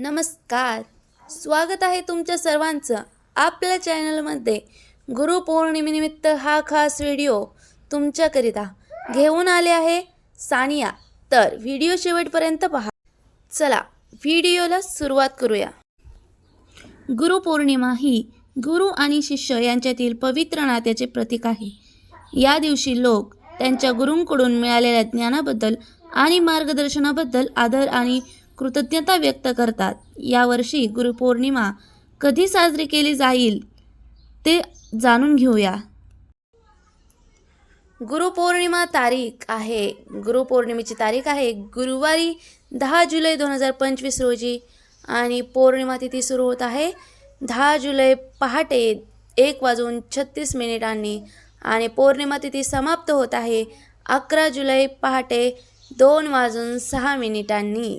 नमस्कार. स्वागत आहे तुमच्या सर्वांचं आपल्या चॅनलमध्ये. गुरुपौर्णिमेनिमित्त हा खास व्हिडिओ तुमच्याकरिता घेऊन आले आहे सानिया. तर व्हिडिओ शेवटपर्यंत पहा. चला व्हिडिओला सुरुवात करूया. गुरुपौर्णिमा ही गुरु आणि शिष्य यांच्यातील पवित्र नात्याचे प्रतीक आहे. या दिवशी लोक त्यांच्या गुरूंकडून मिळालेल्या ज्ञानाबद्दल आणि मार्गदर्शनाबद्दल आदर आणि कृतज्ञता व्यक्त करतात. यावर्षी गुरुपौर्णिमा कधी साजरी केली जाईल ते जाणून घेऊया. गुरुपौर्णिमा तारीख आहे. गुरुपौर्णिमेची तारीख आहे गुरुवारी दहा जुलै दोन हजार पंचवीस रोजी आणि पौर्णिमा तिथी सुरू होत आहे. दहा जुलै पहाटे एक वाजून छत्तीस मिनिटांनी आणि पौर्णिमा तिथी समाप्त होत आहे अकरा जुलै पहाटे दोन वाजून सहा मिनिटांनी.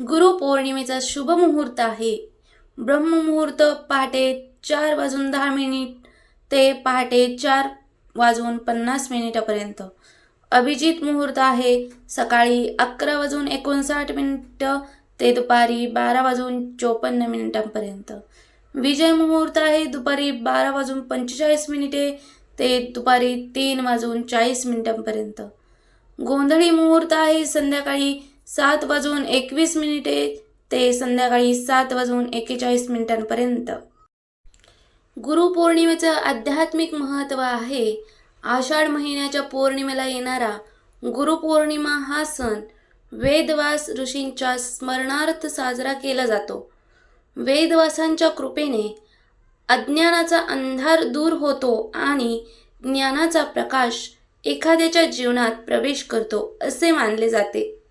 गुरुपौर्णिमेचा शुभ मुहूर्त आहे. ब्रह्ममुहूर्त पहाटे चार वाजून दहा मिनिट ते पहाटे चार वाजून पन्नास मिनिटापर्यंत. अभिजित मुहूर्त आहे. सकाळी अकरा वाजून एकोणसाठ मिनिटं ते दुपारी बारा वाजून चोपन्न मिनिटांपर्यंत. विजय मुहूर्त आहे. दुपारी बारा वाजून पंचेचाळीस मिनिटे ते दुपारी तीन वाजून चाळीस मिनिटांपर्यंत. गोंधळी मुहूर्त आहे. संध्याकाळी सात वाजून एकवीस मिनिटे ते संध्याकाळी सात वाजून एकेचाळीस मिनिटांपर्यंत. गुरुपौर्णिमेचं आध्यात्मिक महत्त्व आहे. आषाढ महिन्याच्या पौर्णिमेला येणारा गुरुपौर्णिमा हा सण वेदवास ऋषींच्या स्मरणार्थ साजरा केला जातो. वेदवासांच्या कृपेने अज्ञानाचा अंधार दूर होतो आणि ज्ञानाचा प्रकाश एखाद्याच्या जीवनात प्रवेश करतो असे मानले जाते.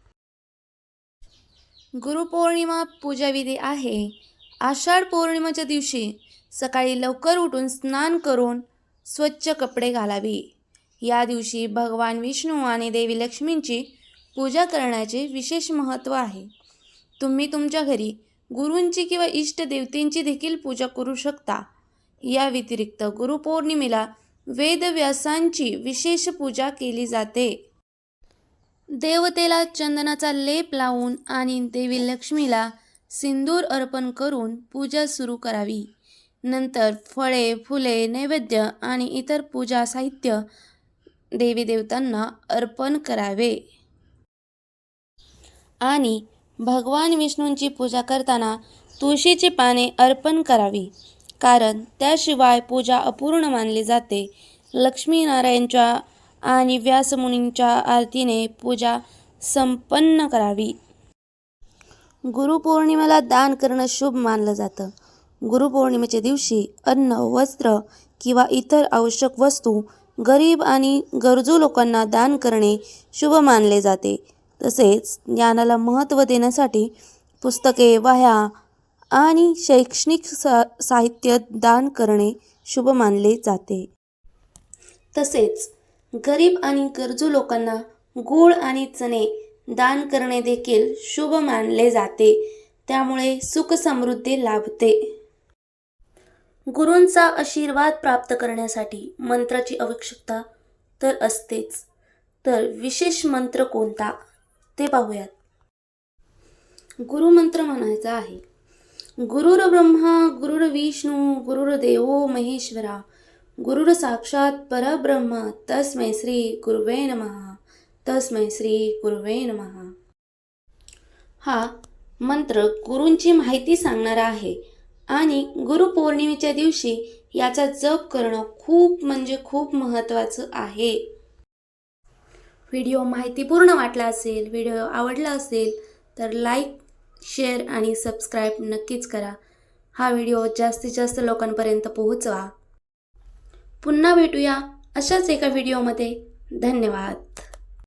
गुरुपौर्णिमा पूजाविधी आहे. आषाढ पौर्णिमेच्या दिवशी सकाळी लवकर उठून स्नान करून स्वच्छ कपडे घालावे. या दिवशी भगवान विष्णू आणि देवी लक्ष्मींची पूजा करण्याचे विशेष महत्त्व आहे. तुम्ही तुमच्या घरी गुरूंची किंवा इष्टदेवतेंची देखील पूजा करू शकता. या व्यतिरिक्त गुरुपौर्णिमेला वेदव्यासांची विशेष पूजा केली जाते. देवतेला चंदनाचा लेप लावून आणि देवी लक्ष्मीला सिंदूर अर्पण करून पूजा सुरू करावी. नंतर फळे फुले नैवेद्य आणि इतर पूजा साहित्य देवी देवतांना अर्पण करावे. आणि भगवान विष्णूंची पूजा करताना तुळशीची पाने अर्पण करावी. कारण त्याशिवाय पूजा अपूर्ण मानली जाते. लक्ष्मीनारायणच्या आणि व्यासमुनींच्या आरतीने पूजा संपन्न करावी. गुरुपौर्णिमेला दान करणं शुभ मानलं जातं. गुरुपौर्णिमेच्या दिवशी अन्न वस्त्र किंवा इतर आवश्यक वस्तू गरीब आणि गरजू लोकांना दान करणे शुभ मानले जाते. तसेच ज्ञानाला महत्त्व देण्यासाठी पुस्तके वह्या आणि शैक्षणिक सा साहित्य दान करणे शुभ मानले जाते. तसेच गरीब आणि गरजू लोकांना गूळ आणि चणे दान करणे देखील शुभ मानले जाते. त्यामुळे सुख समृद्धी लाभते. गुरूंचा आशीर्वाद प्राप्त करण्यासाठी मंत्राची आवश्यकता तर असतेच. तर विशेष मंत्र कोणता? ते पाहूयात. गुरुमंत्र म्हणायचा आहे. गुरुर्ब्रह्मा गुरुर्विष्णू गुरुर विष्णू गुरुर देवो महेश्वरा गुरुर साक्षात परब्रह्म. तस्मै श्री गुरुवे नमः. तस्मै श्री गुरुवे नमः. हा मंत्र गुरूंची माहिती सांगणारा आहे. आणि गुरुपौर्णिमेच्या दिवशी याचा जप करणं खूप म्हणजे खूप महत्त्वाचं आहे. व्हिडिओ माहितीपूर्ण वाटला असेल व्हिडिओ आवडला असेल तर लाईक शेअर आणि सबस्क्राईब नक्कीच करा. हा व्हिडिओ जास्तीत जास्त लोकांपर्यंत पोहोचवा. पुन्हा भेटूया अशाच एका व्हिडिओमध्ये धन्यवाद.